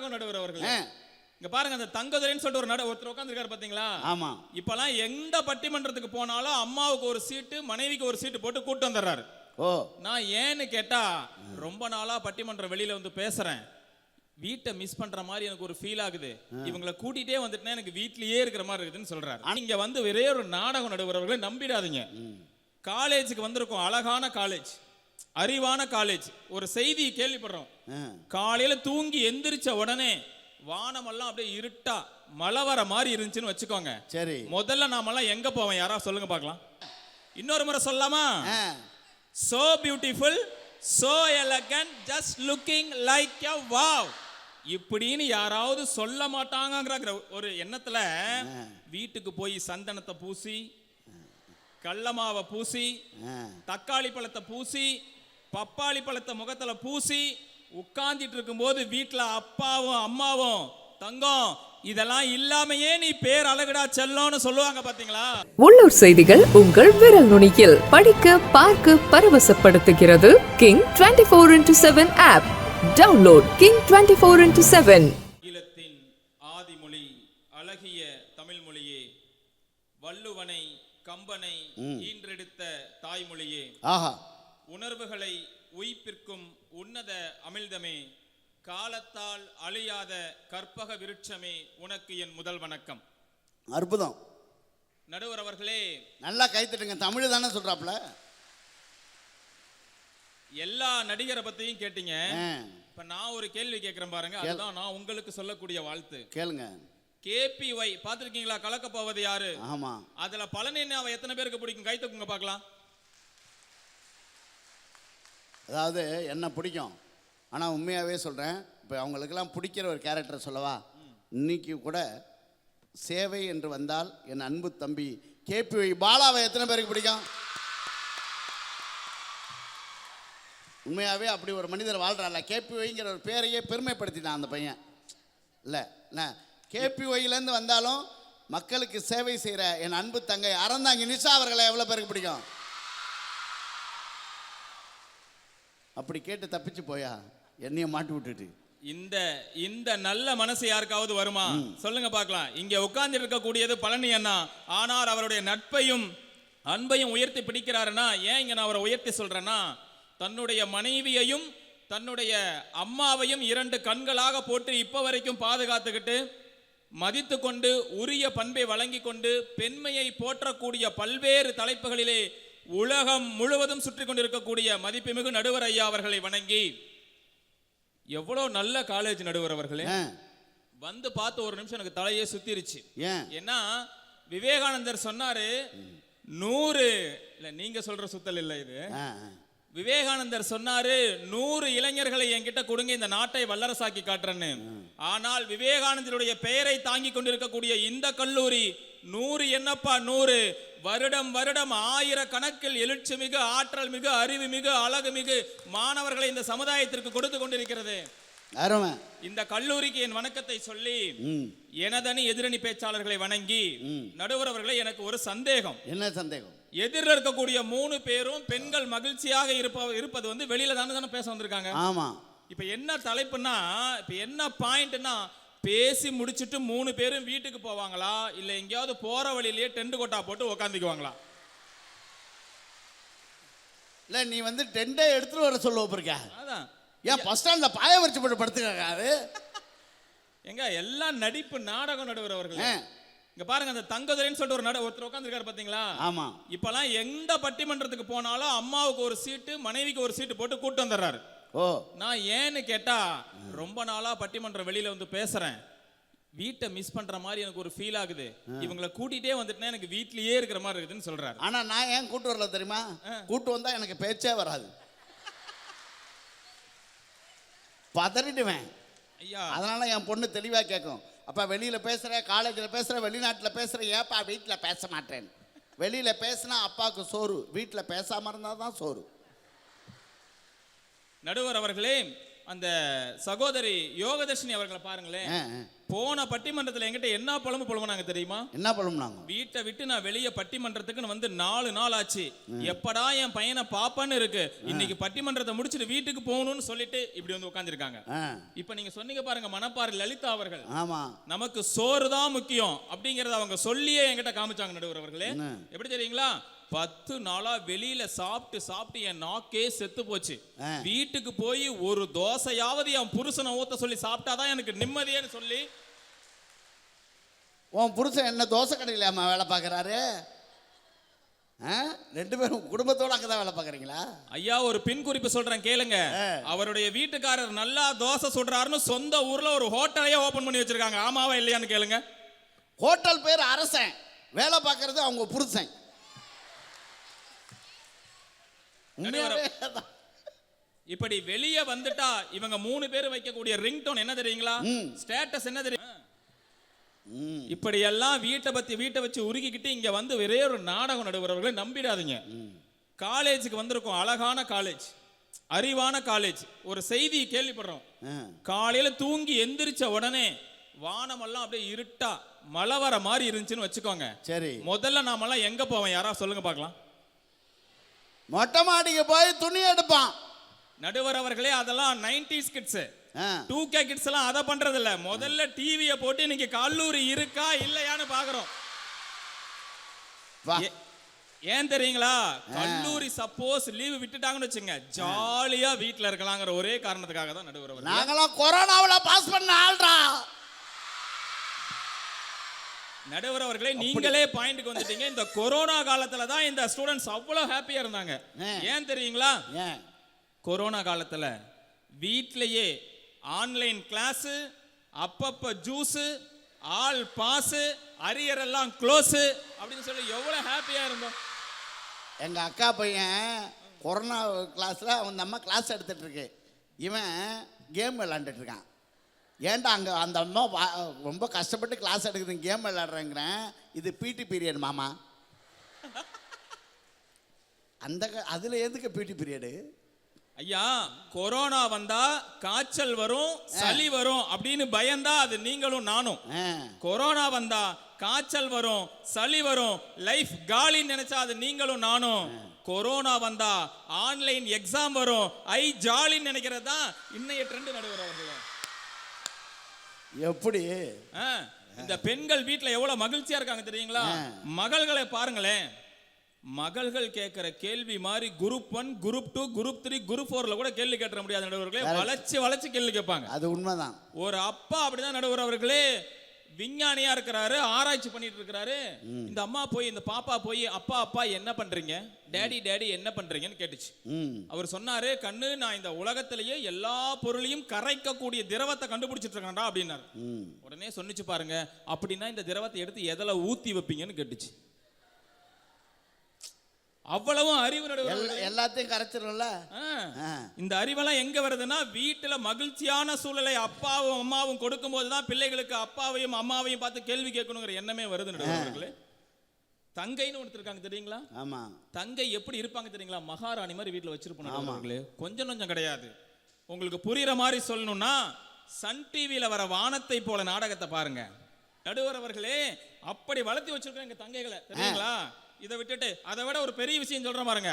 நாடகம் நடுவர் அவர்கள். இங்க பாருங்க அந்த தங்கதுரைன்னு சொல்லிட்டு ஒரு நட ஒருத்தர் உட்காந்துருக்காரு பாத்தீங்களா? ஆமா. இப்பெல்லாம் எந்த பட்டிமன்றத்துக்கு போனாலும் அம்மாவுக்கு ஒரு சீட்டு மனைவிக்கு ஒரு சீட்டு போட்டு கூட்டு வந்துடுறாரு. ஓ. நான் ஏன்னு கேட்டா ரொம்ப நாளா பட்டிமன்றம் வெளியில வந்து பேசுறேன். வீட்டை மிஸ் பண்ற மாதிரி எனக்கு ஒரு ஃபீல் ஆகுது. இவங்களை கூட்டிட்டே வந்துட்டுனா எனக்கு வீட்லயே இருக்கிற மாதிரி இருக்குதுன்னு சொல்றாரு. இங்க வந்து ஒரே ஒரு நாடகம் நடுவரவர்களை நம்பிடாதீங்க. காலேஜுக்கு வந்திருக்கோம் அழகான காலேஜ். அறிவான காலேஜ் ஒரு செய்தி கேள்விப்படுறோம். காலையில தூங்கி எந்திரிச்ச உடனே வானமெல்லாம் அப்படியே இருட்டா மழை வர மாதிரி இருந்துச்சுன்னு வச்சுக்கோங்க. சரி. முதல்ல நாமெல்லாம் எங்க போவோம்? யாராவது சொல்லுங்க பார்க்கலாம். இன்னொரு முறை சொல்லலாமா? so beautiful so elegant just looking like a wow. இப்படின்னு யாராவது சொல்ல மாட்டாங்கங்கிற ஒரு எண்ணத்துல வீட்டுக்கு போய் சந்தனத்தை பூசி கடலமாவை பூசி ஆ. தக்காளி பழத்தை பூசி பப்பாளி பழத்தை முகத்துல பூசி உட்கார்ந்துட்டு இருக்கும்போது வீட்ல அப்பாவும் அம்மாவும் தங்கம் இதெல்லாம் இல்லாமையே நீ பேர் அழகுடா செல்லோன்னு சொல்லுவாங்க பாத்தீங்களா? உள்ளூர் செய்திகள் உங்கள் விரல் நுனியில். படிக்க பார்க்க பரவசப்படுத்துகிறது King twenty four into seven app download King twenty four into seven கம்பனை ஈன்றெடுத்த தாய்மொழியே ஆஹா. உணர்வுகளை உயிர்ப்பிற்கும் உன்னத அமிழ்தமே காலத்தால் அழியாத கற்பக விருட்சமே உனக்கு என் முதல் வணக்கம். அற்புதம். நடுவர் அவர்களே நல்லா கைத்தட்டுங்க தமிழ் தானே சொல்றாப்ல எல்லா நடிகரை பத்தியும் கேட்டீங்க. இப்ப நான் ஒரு கேள்வி கேட்கிறேன் பாருங்க. அதுதான் நான் உங்களுக்கு சொல்லக்கூடிய வாழ்த்து. கேளுங்க. கேபிஒய் பார்த்திருக்கீங்களா? கலக்க போவது யாரு? ஆமா. அதுல பழனி அவ எத்தனை பேருக்கு பிடிக்கும்? கை தூக்குங்க பார்க்கலாம். அதாவது என்ன பிடிக்கும்? ஆனால் உண்மையாகவே சொல்கிறேன் இப்போ அவங்களுக்கெல்லாம் பிடிக்கிற ஒரு கேரக்டர் சொல்லவா? இன்னைக்கு கூட சேவை என்று வந்தால் என் அன்பு தம்பி கேபி பாலாவை எத்தனை பேருக்கு பிடிக்கும்? உண்மையாகவே அப்படி ஒரு மனிதர் வாழ்கிறான்ல கேபி ஒய்ங்கிற ஒரு பேரையே பெருமைப்படுத்திட்டான் அந்த பையன். இல்லை என்ன? கேபி ஒய்லேருந்து வந்தாலும் மக்களுக்கு சேவை செய்கிற என் அன்பு தங்கை அறந்தாங்கி நிஷா அவர்களை எவ்வளோ பேருக்கு பிடிக்கும்? அப்படி கேட்டு தப்பிச்சு போயா? என்னைய மாட்டி விட்டுட்டு. இந்த இந்த நல்ல மனசு யாருக்காவது வருமா? சொல்லுங்க பார்க்கலாம். இங்க உட்கார்ந்து இருக்கக்கூடியது பழனி அண்ணா. ஆனால் அவருடைய நட்பையும் அன்பையும் உயர்த்தி பிடிக்கிறாருன்னா ஏன் இங்க நான் அவரை உயர்த்தி சொல்றேன்னா தன்னுடைய மனைவியையும் தன்னுடைய அம்மாவையும் இரண்டு கண்களாக போட்டு இப்ப வரைக்கும் பாதுகாத்துக்கிட்டு மதித்து கொண்டு உரிய பண்பை வழங்கி கொண்டு பெண்மையை போற்றக்கூடிய பல்வேறு தலைப்புகளிலே உலகம் முழுவதும் சுற்றி கொண்டிருக்கக்கூடிய மதிப்புமிகு நடுவர் ஐயா அவர்களை வணங்கி எவ்வளோ நல்ல காலேஜ் நடுவர் அவர்களே. வந்து பார்த்து ஒரு நிமிஷம் எனக்கு தலையே சுத்திருச்சு. ஏன்? ஏன்னா விவேகானந்தர் சொன்னாரு நூறு இல்ல நீங்க சொல்ற சுத்தல் இல்ல இது. விவேகானந்தர் சொன்னாரு நூறு இளைஞர்களை என்கிட்ட கொடுங்க இந்த நாட்டை வல்லரசாக்கி காட்டுறேன்னு. ஆனால் விவேகானந்தருடைய பெயரை தாங்கி கொண்டிருக்கக்கூடிய இந்த கல்லூரி நூறு என்னப்பா நூறு? வருடம் வருடம் ஆயிரக்கணக்கில் எழுச்சி மிகு ஆற்றல் மிகு அறிவு மிகு அழகு மிகு மாணவர்களை இந்த சமுதாயத்திற்கு கொடுத்து கொண்டிருக்கிறது. இந்த கல்லூரிக்கு என் வணக்கத்தை சொல்லி எனதனி எதிரணி பேச்சாளர்களை வணங்கி நடுவர் அவர்களே எனக்கு ஒரு சந்தேகம். என்ன சந்தேகம்? எதிரில் இருக்கக்கூடிய மூணு பேரும் பெண்கள் மகிழ்ச்சியாக இருப்ப இருப்பது வந்து வெளியில தானே தானே பேச வந்திருக்காங்க. ஆமாம் இப்ப என்ன தலைப்புன்னா இப்ப என்ன பாயிண்ட்னா பேசி முடிச்சிட்டு மூணு பேரும் வீட்டுக்கு போவாங்களா? இல்ல எங்கேயாவது போற வழியிலேயே டென்ட் கொட்டா போட்டு உக்காந்துக்குவாங்களா? இல்லை நீ வந்து டெண்டே எடுத்துட்டு வர சொல்ல போயிருக்க அதான். ஏன் ஃபர்ஸ்ட் ஸ்டாண்டில் பாய வரிச்சு போட்டு படுத்துக்காரு எங்க எல்லாம் நடிப்பு நாடகம் நடுவர் அவர்கள். இங்க பாருங்க அந்த தங்கதுரைன்னு சொல்லிட்டு ஒரு நட ஒருத்தர் உட்காந்துருக்காரு பாத்தீங்களா? ஆமாம் இப்பெல்லாம் எந்த பட்டிமன்றத்துக்கு போனாலும் அம்மாவுக்கு ஒரு சீட்டு மனைவிக்கு ஒரு சீட்டு போட்டு கூட்டு வந்துடுறாரு. ஓ. நான் ஏன்னு கேட்டா ரொம்ப நாளா பட்டிமன்றம் வெளியில வந்து பேசுறேன். வீட்டை மிஸ் பண்ற மாதிரி எனக்கு ஒரு ஃபீல் ஆகுது. இவங்களை கூட்டிட்டே வந்துட்டுனா எனக்கு வீட்லயே இருக்கிற மாதிரி இருக்குதுன்னு சொல்றாரு. ஆனால் நான் ஏன் கூட்டு வரல தெரியுமா? கூட்டு வந்தால் எனக்கு பேச்சே வராது. பதறிடுவேன். ஐயா. அதனால என் பொண்ணு தெளிவாக கேட்கும். அப்பா வெளியில் பேசுகிற காலேஜில் பேசுகிற வெளிநாட்டில் பேசுகிற ஏப்பா வீட்டில் பேச மாட்டேன். வெளியில் பேசினா அப்பாவுக்கு சோறு வீட்டில் பேசாமல் இருந்தால் தான் சோறு. நடுவர் அவர்களே அந்த சகோதரி யோகதர்ஷினி அவர்களை பாருங்களேன். போன பட்டிமன்றத்துல என்கிட்ட என்ன புலம்பு புலம்புனாங்க தெரியுமா? என்ன பண்ணுனாங்க வீட்டை விட்டு நான் வெளியே பட்டிமன்றத்துக்குன்னு வந்து நாலு நாள் ஆச்சு. எப்படா என் பையனை பாப்பான்னு இருக்கு. இன்னைக்கு பட்டிமன்றத்தை முடிச்சுட்டு வீட்டுக்கு போகணும்னு சொல்லிட்டு இப்படி வந்து உட்காந்துருக்காங்க இப்ப நீங்க சொன்னீங்க பாருங்க மணப்பாறை லலிதா அவர்கள். ஆமாம் நமக்கு சோறு தான் முக்கியம் அப்படிங்கறத அவங்க சொல்லியே என்கிட்ட காமிச்சாங்க நடுவர் அவர்களே? எப்படி தெரியுங்களா? பத்து நாளா வெளியில சாப்பிட்டு சாப்பிட்டு என் நாக்கே செத்து போச்சு. வீட்டுக்கு போய் ஒரு தோசையாவது என் புருஷனை ஊத்த சொல்லி சாப்பிட்டாதான் எனக்கு நிம்மதியேன்னு சொல்லி. உன் புருஷன் என்ன தோசை கடையில் அம்மா வேலை பார்க்குறாரு? ரெண்டு பேரும் குடும்பத்தோட அங்கே தான் வேலை பார்க்குறீங்களா? ஐயா ஒரு பின் குறிப்பு சொல்றேன் கேளுங்க. அவருடைய வீட்டுக்காரர் நல்லா தோசை சுடுறாருன்னு சொந்த ஊர்ல ஒரு ஹோட்டலையே ஓபன் பண்ணி வச்சிருக்காங்க. ஆமாவா இல்லையான்னு கேளுங்க. ஹோட்டல் பேர் அரசன். வேலை பார்க்கறது அவங்க புருஷன். உண்மையாவே. இப்படி வெளியே வந்துட்டா இவங்க மூணு பேர் வைக்கக்கூடிய ரிங்டோன் என்ன தெரியுங்களா. ஸ்டேட்டஸ் என்ன தெரியும்? இப்படி எல்லாம் வீட்டை பத்தி வீட்டை வச்சு உருகிக்கிட்டு இங்க வந்து ஒரே ஒரு நாடகம் நடுவர்களை நம்பிடாதீங்க. காலேஜுக்கு வந்திருக்கோம் அழகான காலேஜ் அறிவான காலேஜ். ஒரு செய்தி கேள்விப்படுறோம். காலையில தூங்கி எந்திரிச்ச உடனே வானமெல்லாம் அப்படியே இருட்டா மழை வர மாதிரி இருந்துச்சுன்னு வச்சுக்கோங்க. சரி. முதல்ல நாமெல்லாம் எங்க போவோம்? யாரா சொல்லுங்க பார்க்கலாம். மொட்டை மாடிக்கு போய் துணி எடுப்பான். நடுவர் அவர்களே அதெல்லாம் nineties kids two K kids எல்லாம் அதை பண்றது இல்ல முதல்ல டிவியை போட்டு இன்னைக்கு கல்லூரி இருக்கா இல்லையான்னு பாக்குறோம் ஏன் தெரியுங்களா? கல்லூரி சப்போஸ் லீவு விட்டுட்டாங்கன்னு வச்சுங்க ஜாலியா வீட்ல இருக்கலாங்கிற ஒரே காரணத்துக்காக தான் நடுவர். நாங்களாம் கொரோனாவில் பாஸ் பண்ண ஆள்றா. நடுவர் அவர்களே நீங்களே பாயிண்ட்க்கு வந்துட்டீங்க. இந்த கொரோனா காலத்துல தான் இந்த ஸ்டூடெண்ட்ஸ் அவ்வளவு ஹாப்பியா இருந்தாங்க. ஏன்? தெரியுங்களா? ஏன்? கொரோனா காலத்துல வீட்லயே ஆன்லைன் கிளாஸ் அப்பப்ப ஜூஸ் ஆல் பாஸ் அரியர் எல்லாம் க்ளோஸ் அப்படின்னு சொல்லி எவ்வளவு ஹாப்பியா இருந்தோம். எங்கள் அக்கா பையன் கொரோனா கிளாஸில் அந்த அம்மா கிளாஸ் எடுத்துட்டு இருக்கு. இவன் கேம் விளாண்டுட்டு இருக்கான். ஏன்டா அங்கே அந்த அம்மா ரொம்ப கஷ்டப்பட்டு கிளாஸ் எடுக்குது கேம் விளாடுறேங்கிறேன் இது பிடி பீரியட் மாமா. அந்த அதில் எதுக்கு பிடி பீரியடு ஐயா கொரோனா வந்தா காய்ச்சல் வரும் சளி வரும் அப்படின்னு பயந்தா அது நீங்களும் நானும். கொரோனா வந்தா காய்ச்சல் வரும் சளி வரும் லைஃப் காலின்னு நினைச்சா அது நீங்களும் நானும். கொரோனா வந்தா ஆன்லைன் எக்ஸாம் வரும் ஐ ஜாலின்னு நினைக்கிறது தான் இன்னைய ட்ரெண்ட் நடுவர் அவர்களே. எப்படி? இந்த பெண்கள் வீட்ல எவ்வளவு மகிழ்ச்சியா இருக்காங்க தெரியுங்களா? மகள்களை பாருங்களேன். மகள்கள் கேட்கிற கேள்வி மாதிரி group one group two group three group ஃபோர்ல கூட கேள்வி கேட்ட முடியாத நடுவர்களே. வளைச்சு வளைச்சு கேள்வி கேட்பாங்க. அது உண்மைதான். ஒரு அப்பா அப்படிதான் நடுவர் அவர்களே. விஞ்ஞானியா இருக்கிறாரு ஆராய்ச்சி பண்ணிட்டு இருக்கிறாரு. இந்த அம்மா போய் இந்த பாப்பா போய் அப்பா அப்பா என்ன பண்றீங்க? டேடி டேடி என்ன பண்றீங்கன்னு கேட்டுச்சு. அவர் சொன்னாரு கண்ணு நான் இந்த உலகத்திலேயே எல்லா பொருளையும் கரைக்கக்கூடிய திரவத்தை கண்டுபிடிச்சிட்டு இருக்கேன்டா அப்படின்னாரு. உடனே சொன்னிச்சு பாருங்க அப்படின்னா இந்த திரவத்தை எடுத்து எதில் ஊத்தி வைப்பீங்கன்னு கேட்டுச்சு. அவ்வளவும் அறிவு எல்லாத்தையும் கரைச்சிடும்ல இந்த அறிவெல்லாம் எங்க வருதுன்னா வீட்டுல மகிழ்ச்சியான சூழலை அப்பாவும் அம்மாவும் கொடுக்கும்போது தான் பிள்ளைகளுக்கு அப்பாவையும் அம்மாவையும் பார்த்து கேள்வி கேட்கணுங்கிற எண்ணமே வருது நடுவர்களே தங்கைன்னு ஒருத்தர் இருக்காங்க தெரியுங்களா? ஆமாம் தங்கை எப்படி இருப்பாங்க தெரியுங்களா? மகாராணி மாதிரி வீட்டுல வச்சிருப்போம் கொஞ்சம் கொஞ்சம் கிடையாது. உங்களுக்கு புரியுற மாதிரி சொல்லணும்னா சன் டிவியில வர வானத்தை போல நாடகத்தை பாருங்க. நடுவர் அவர்களே அப்படி வளர்த்தி வச்சிருக்கோம் எங்க தங்கைகளை தெரியுங்களா? இதை விட்டுட்டு அதை விட ஒரு பெரிய விஷயம் சொல்றேன் பாருங்க.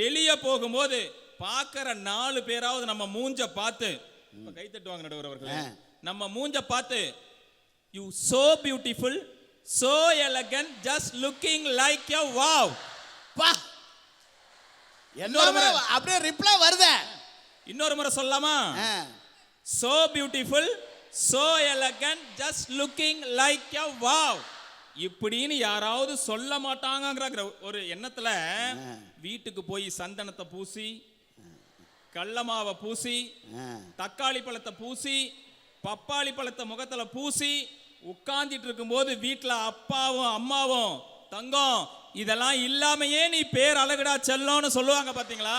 வெளியே போகும்போது பார்க்கிற நாலு பேராவது நம்ம மூஞ்ச பார்த்து இப்ப கை தட்டுவாங்க நடுவர் அவர்களே. நம்ம மூஞ்ச பார்த்து you so beautiful so elegant just looking like a wow பா. இன்னொரு முறை. அப்படியே ரிப்ளை வருதே. இன்னொரு முறை சொல்லலாமா? So beautiful so elegant just looking like a wow இப்படின்னு யாராவது சொல்ல மாட்டாங்கங்கிற ஒரு எண்ணத்துல வீட்டுக்கு போய் சந்தனத்தை பூசி கடலமாவை பூசி தக்காளி பழத்தை பூசி பப்பாளி பழத்தை முகத்துல பூசி உட்கார்ந்துட்டு இருக்கும்போது வீட்ல அப்பாவும் அம்மாவும் தங்கம் இதெல்லாம் இல்லாமையே நீ பேர் அழகுடா செல்லோன்னு சொல்லுவாங்க பாத்தீங்களா?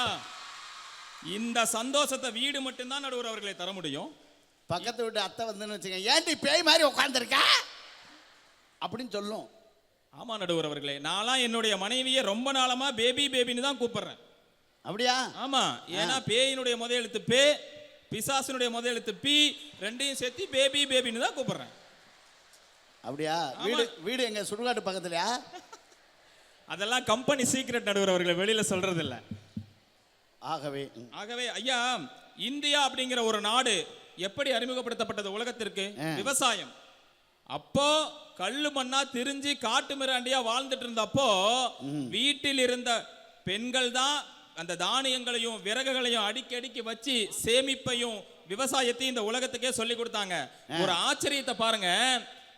இந்த சந்தோஷத்தை வீடு மட்டும்தான் நடுவர் அவர்களை தர முடியும். பக்கத்து வீட்டு அத்தை வந்துன்னு வச்சுங்க ஏன்டி பேய் மாதிரி உட்காந்துருக்க அப்படின்னு சொல்லும். ஆமா நடுவர் அவர்களே நான்லாம் என்னுடைய மனைவியை ரொம்ப நாளமா பேபி பேபின்னு தான் கூப்பிடுறேன். அப்படியா? ஆமா ஏன்னா பேயினுடைய முத எழுத்து பே பிசாசினுடைய முதல் எழுத்து பி ரெண்டையும் சேர்த்து பேபி பேபின்னு தான் கூப்பிடுறேன். அப்படியா? வீடு வீடு எங்க சுடுகாட்டு பக்கத்துலயா? அதெல்லாம் கம்பெனி சீக்ரெட் நடுவர் அவர்களை வெளியில சொல்றது இல்ல ஆகவே. ஆகவே ஐயா இந்தியா அப்படிங்கிற ஒரு நாடு எப்படி அறிமுகப்படுத்தப்பட்டது உலகத்திற்கு? விவசாயம். அப்போ கல்லு மண்ணா திரிஞ்சு காட்டு மிராண்டியா வாழ்ந்துட்டு இருந்தப்போ வீட்டில் இருந்த பெண்கள் தான் அந்த தானியங்களையும் விறகுகளையும் அடிக்கடிக்கு வச்சு சேமிப்பையும் விவசாயத்தையும் இந்த உலகத்துக்கே சொல்லி கொடுத்தாங்க. ஒரு ஆச்சரியத்தை பாருங்க.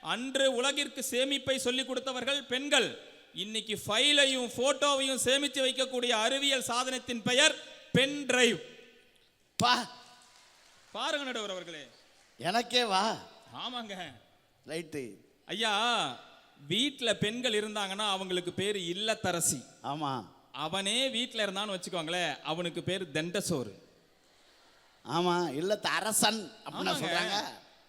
அன்று உலகிற்கு சேமிப்பை சொல்லி கொடுத்தவர்கள் பெண்கள். இன்னைக்கு ஃபைலையும் போட்டோவையும் சேமித்து வைக்கக்கூடிய அறிவியல் சாதனத்தின் பெயர் பென் டிரைவ். பா. பாருங்க நடுவர் அவர்களே. எனக்கே வா. ஆமாங்க. ரைட்டு ஐயா வீட்ல பெண்கள் இருந்தாங்கன்னா அவங்களுக்கு பேர் இல்லத்தரசி. ஆமா. அவனே வீட்ல இருந்தான்னு வச்சுக்கோங்களேன் அவனுக்கு பேர் தண்டசோறு. ஆமா இல்ல அரசன் அப்படின்னு. சொல்றாங்க.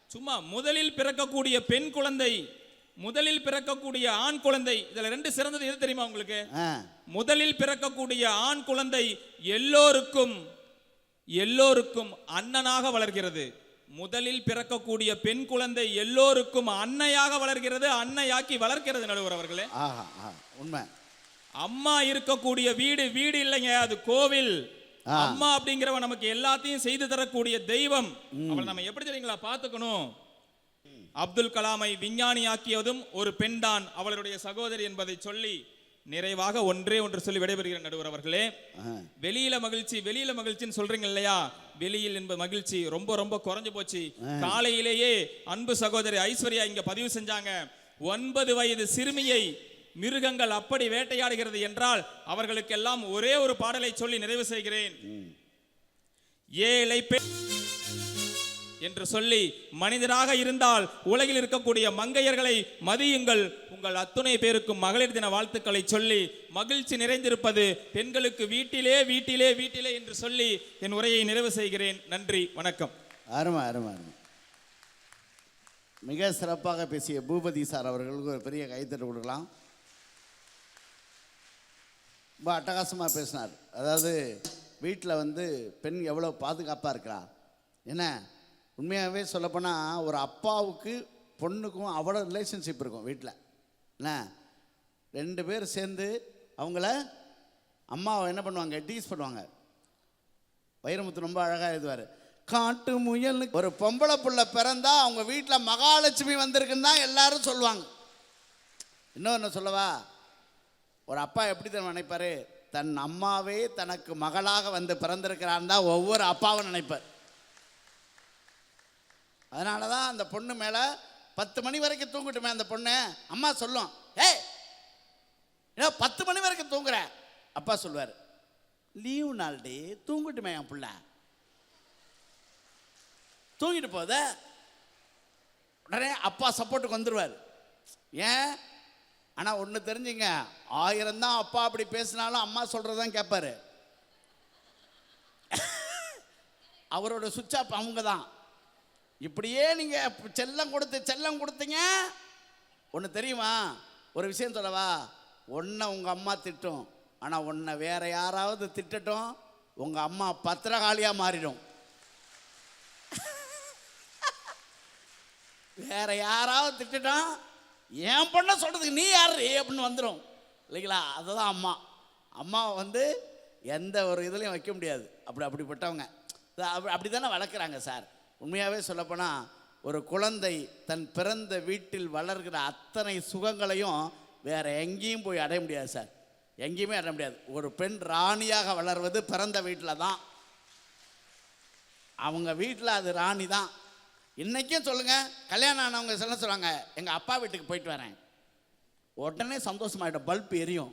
சும்மா முதலில் பிறக்கக்கூடிய பெண் குழந்தை முதலில் பிறக்கக்கூடிய ஆண் குழந்தை இதுல ரெண்டு சிறந்தது எது தெரியுமா உங்களுக்கு? முதலில் பிறக்கக்கூடிய ஆண் குழந்தை எல்லோருக்கும் எல்லோருக்கும் அண்ணனாக வளர்கிறது. முதலில் பிறக்கக்கூடிய பெண் குழந்தை எல்லோருக்கும் அன்னையாக வளர்கிறது அன்னையாக்கி வளர்க்கிறது நடுவர் அவர்களே. உண்மை. அம்மா இருக்கக்கூடிய வீடு வீடு இல்லைங்க அது கோவில். அம்மா அப்படிங்கிறவ நமக்கு எல்லாத்தையும் செய்து தரக்கூடிய தெய்வம். அவளை நம்ம எப்படி தெரியுங்களா பார்த்துக்கணும்? அப்துல் கலாமை விஞ்ஞானியாக்கியதும் ஒரு பெண்தான் அவளுடைய சகோதரி என்பதை சொல்லி நிறைவாக ஒன்றே ஒன்று சொல்லி விடைபெறுகிற நடுவர் அவர்களே. வெளியில மகிழ்ச்சி வெளியில மகிழ்ச்சின்னு சொல்றீங்க இல்லையா? வெளியில் என்ப மகிழ்ச்சி ரொம்ப ரொம்ப குறைஞ்சு போச்சு. காலையிலேயே அன்பு சகோதரி ஐஸ்வர்யா இங்க பதிவு செஞ்சாங்க. ஒன்பது வயது சிறுமியை மிருகங்கள் அப்படி வேட்டையாடுகிறது என்றால் அவர்களுக்கெல்லாம் ஒரே ஒரு பாடலை சொல்லி நிறைவு செய்கிறேன். ஏழை பெண் என்று சொல்லி மனிதராக இருந்தால் உலகில் இருக்கக்கூடிய மங்கையர்களை மதியுங்கள். உங்கள் அத்துணை பேருக்கும் மகளிர் தின வாழ்த்துக்களை சொல்லி மகிழ்ச்சி நிறைந்திருப்பது பெண்களுக்கு வீட்டிலே வீட்டிலே வீட்டிலே என்று சொல்லி என் உரையை நிறைவு செய்கிறேன். நன்றி வணக்கம். அருமா அருமா அருமை. மிக சிறப்பாக பேசிய பூபதி சார் அவர்களுக்கு ஒரு பெரிய கைத்தட்டு கொடுக்கலாம். ரொம்ப அட்டகாசமாக பேசினார். அதாவது வீட்டில் வந்து பெண் எவ்வளோ பாதுகாப்பாக இருக்கிறா என்ன? உண்மையாகவே சொல்லப்போனால் ஒரு அப்பாவுக்கு பொண்ணுக்கும் அவ்வளோ ரிலேஷன்ஷிப் இருக்கும் வீட்டில். என்ன? ரெண்டு பேர் சேர்ந்து அவங்கள அம்மாவை என்ன பண்ணுவாங்க? டீஸ் பண்ணுவாங்க. வைரமுத்து ரொம்ப அழகாக எழுதுவார். காட்டு முயல் ஒரு பொம்பளை புள்ள பிறந்தா அவங்க வீட்டில் மகாலட்சுமி வந்திருக்குன்னு தான் எல்லாரும் சொல்லுவாங்க. இன்னொன்று சொல்லவா? ஒரு அப்பா எப்படி தான் நினைப்பாரு? தன் அம்மாவே தனக்கு மகளாக வந்து பிறந்திருக்கிறான் தான் ஒவ்வொரு அப்பாவும் நினைப்பார். அதனால தான் அந்த பொண்ணு மேலே பத்து மணி வரைக்கும் தூங்கட்டுமே அந்த பொண்ணு. அம்மா சொல்லும் ஏய் ஏன்னா பத்து மணி வரைக்கும் தூங்குற. அப்பா சொல்லுவார் லீவு நாள் டே தூங்கட்டுமே என் பிள்ள. தூங்கிட்டு போத உடனே அப்பா சப்போர்ட்டுக்கு வந்துடுவார் ஏன்? ஆனால் ஒன்று தெரிஞ்சுங்க ஆயிரம் தான் அப்பா அப்படி பேசினாலும் அம்மா சொல்கிறதான் கேட்பாரு அவரோட சுவிட்ச் ஆஃப் அவங்க தான் இப்படியே நீங்கள் செல்லம் கொடுத்து செல்லம் கொடுத்தீங்க. ஒன்று தெரியுமா? ஒரு விஷயம் சொல்லவா? ஒன்றை உங்கள் அம்மா திட்டும் ஆனால் ஒன்றை வேற யாராவது திட்டட்டும் உங்கள் அம்மா பத்திரகாளியாக மாறிடும். வேற யாராவது திட்டட்டும் என் பொண்ணை சொல்கிறதுக்கு நீ யார்? அப்படின்னு வந்துடும் இல்லைங்களா? அதுதான் அம்மா. அம்மாவை வந்து எந்த ஒரு இதுலையும் வைக்க முடியாது. அப்படி அப்படிப்பட்டவங்க. அப்படி அப்படி தானே வளர்க்குறாங்க சார். உண்மையாகவே சொல்லப்போனால் ஒரு குழந்தை தன் பிறந்த வீட்டில் வளர்கிற அத்தனை சுகங்களையும் வேறு எங்கேயும் போய் அடைய முடியாது சார். எங்கேயுமே அடைய முடியாது. ஒரு பெண் ராணியாக வளர்வது பிறந்த வீட்டில் தான். அவங்க வீட்டில் அது ராணி தான். இன்றைக்கும் சொல்லுங்கள் கல்யாணம் ஆனவங்க சொல்ல சொல்லுவாங்க எங்கள் அப்பா வீட்டுக்கு போயிட்டு வரேன். உடனே சந்தோஷமாயிடும் பல்ப் எரியும்.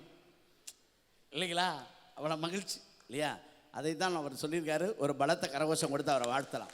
இல்லைங்களா? அவ்வளோ மகிழ்ச்சி இல்லையா? அதை தான் அவர் சொல்லியிருக்காரு. ஒரு பலத்த கரகோஷம் கொடுத்து அவரை வாழ்த்தலாம்.